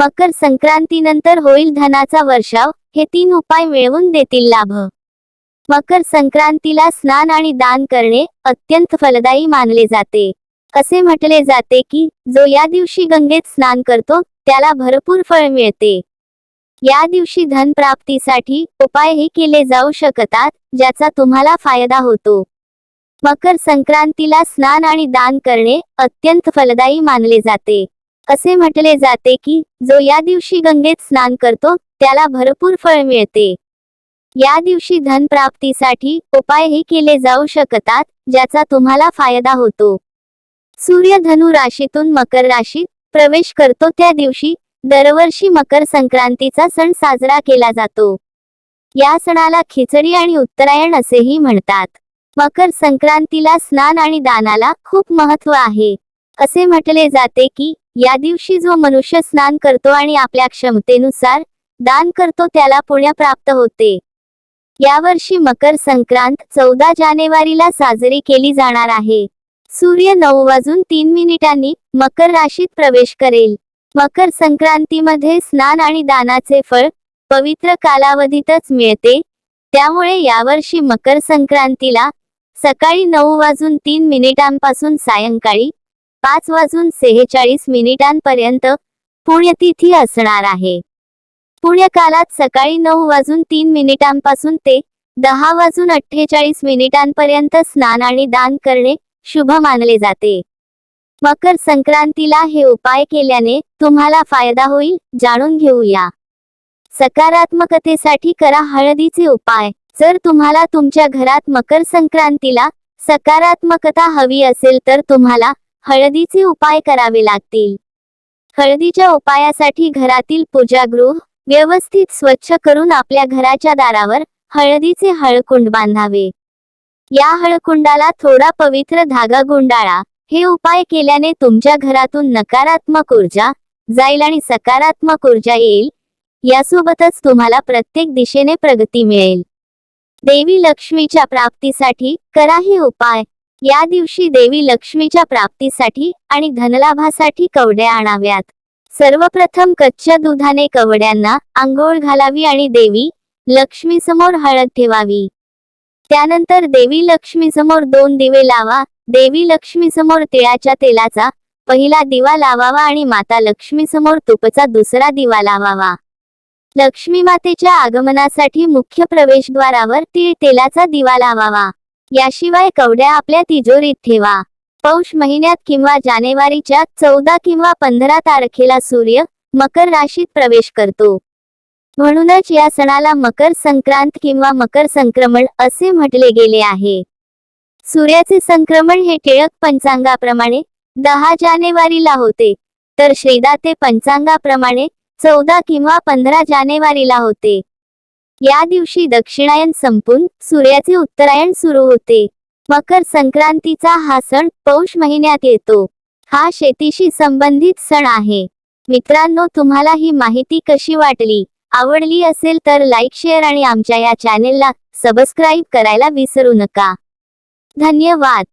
मकर संक्रांतीनंतर होईल धनाचा वर्षाव हे तीन उपाय मिळवून देतील लाभ. मकर संक्रांतीला स्नान आणि दान करणे अत्यंत फलदायी मानले जाते. असे म्हटले जाते की जो या दिवशी गंगेत स्नान करतो त्याला भरपूर फळ मिळते. या दिवशी धन प्राप्तीसाठी उपायही केले जाऊ शकतात ज्याचा तुम्हाला फायदा होतो. मकर संक्रांतीला स्नान आणि दान करणे अत्यंत फलदायी मानले जाते. असे म्हटले जाते की जो या दिवशी गंगेत स्नान करतो त्याला भरपूर फळ मिळते. या दिवशी धन प्राप्तीसाठी उपायही केले जाऊ शकतात ज्याचा तुम्हाला फायदा होतो. सूर्य धनु राशीतून मकर राशीत प्रवेश करतो त्या दिवशी दरवर्षी मकर संक्रांतीचा सण साजरा केला जातो. या सणाला खिचडी आणि उत्तरायण असेही म्हणतात. मकर संक्रांतीला स्नान आणि दानाला खूप महत्त्व आहे. असे म्हटले जाते की या दिवशी जो मनुष्य स्नान करतो आणि आपल्या क्षमतेनुसार दान करतो त्याला पुण्य प्राप्त होते. यावर्षी मकर संक्रांत चौदा जानेवारीला साजरी केली जाणार आहे. सूर्य नऊ वाजून तीन मिनिटांनी मकर राशीत प्रवेश करेल. मकर संक्रांतीमध्ये स्नान आणि दानाचे फळ पवित्र कालावधीतच मिळते. त्यामुळे यावर्षी मकर संक्रांतीला सकाळी नऊ वाजून तीन मिनिटांपासून सायंकाळी पाच वाजून सेहेचाळीस मिनिटांपर्यंत पुण्यतिथी असणार आहे. पुण्यकालात सकाळी नऊ वाजून तीन मिनिटांपासून ते दहा वाजून अठ्ठेचाळीस मिनिटांपर्यंत स्नान आणि दान करणे शुभ मानले जाते. मकर संक्रांतीला हे उपाय केल्याने तुम्हाला फायदा होईल जाणून घेऊया. सकारात्मकतेसाठी करा हळदीचे उपाय. जर तुम्हाला तुमच्या घरात मकर संक्रांतीला सकारात्मकता हवी असेल तर तुम्हाला हळदीचे उपाय करावे लागतील. हळदीच्या उपायासाठी घरातील पूजागृह व्यवस्थित स्वच्छ करून आपल्या घराच्या दारावर हळदीचे हळकुंड बांधावे. या हळकुंडाला थोडा पवित्र धागा गुंडाळा. हे उपाय केल्याने तुमच्या घरातून नकारात्मक ऊर्जा जाईल आणि सकारात्मक ऊर्जा येईल. यासोबतच तुम्हाला प्रत्येक दिशेने प्रगती मिळेल. देवी लक्ष्मीच्या प्राप्तीसाठी करा हे उपाय. या दिवशी देवी लक्ष्मीच्या प्राप्तीसाठी आणि धनलाभासाठी कवड्या आणाव्यात. सर्वप्रथम कच्च्या दुधाने कवड्यांना आंघोळ घालावी आणि देवी लक्ष्मी समोर हळद ठेवावी. त्यानंतर देवी लक्ष्मी समोर दोन दिवे लावा देवी लक्ष्मी समोर तिळाच्या तेलाचा पहिला दिवा लावावा आणि माता लक्ष्मी समोर तुपचा दुसरा दिवा लावावा. लक्ष्मी मातेच्या आगमनासाठी मुख्य प्रवेशद्वारावर तीळ तेलाचा दिवा लावावा. याशिवाय कवड्या आपल्या तिजोरीत ठेवा. पौष महिन्यात किंवा जानेवारीच्या चौदा किंवा पंधरा तारखेला सूर्य मकर राशीत प्रवेश करतो. म्हणूनच या सणाला मकर संक्रांत किंवा मकर संक्रमण असे म्हटले गेले आहे. सूर्याचे संक्रमण हे टिळक पंचांगाप्रमाणे दहा जानेवारीला होते तर श्रीदाते पंचांगाप्रमाणे चौदा किंवा पंधरा जानेवारीला होते. या दिवशी दक्षिणायन संपून सूर्याचे उत्तरायण सुरू होते. मकर संक्रांतीचा हा सण पौष महिन्यात येतो. हा शेतीशी संबंधित सण आहे. मित्रांनो तुम्हाला ही माहिती कशी वाटली? आवडली असेल तर लाईक शेअर आणि आमच्या या चॅनेलला सबस्क्राईब करायला विसरू नका. धन्यवाद.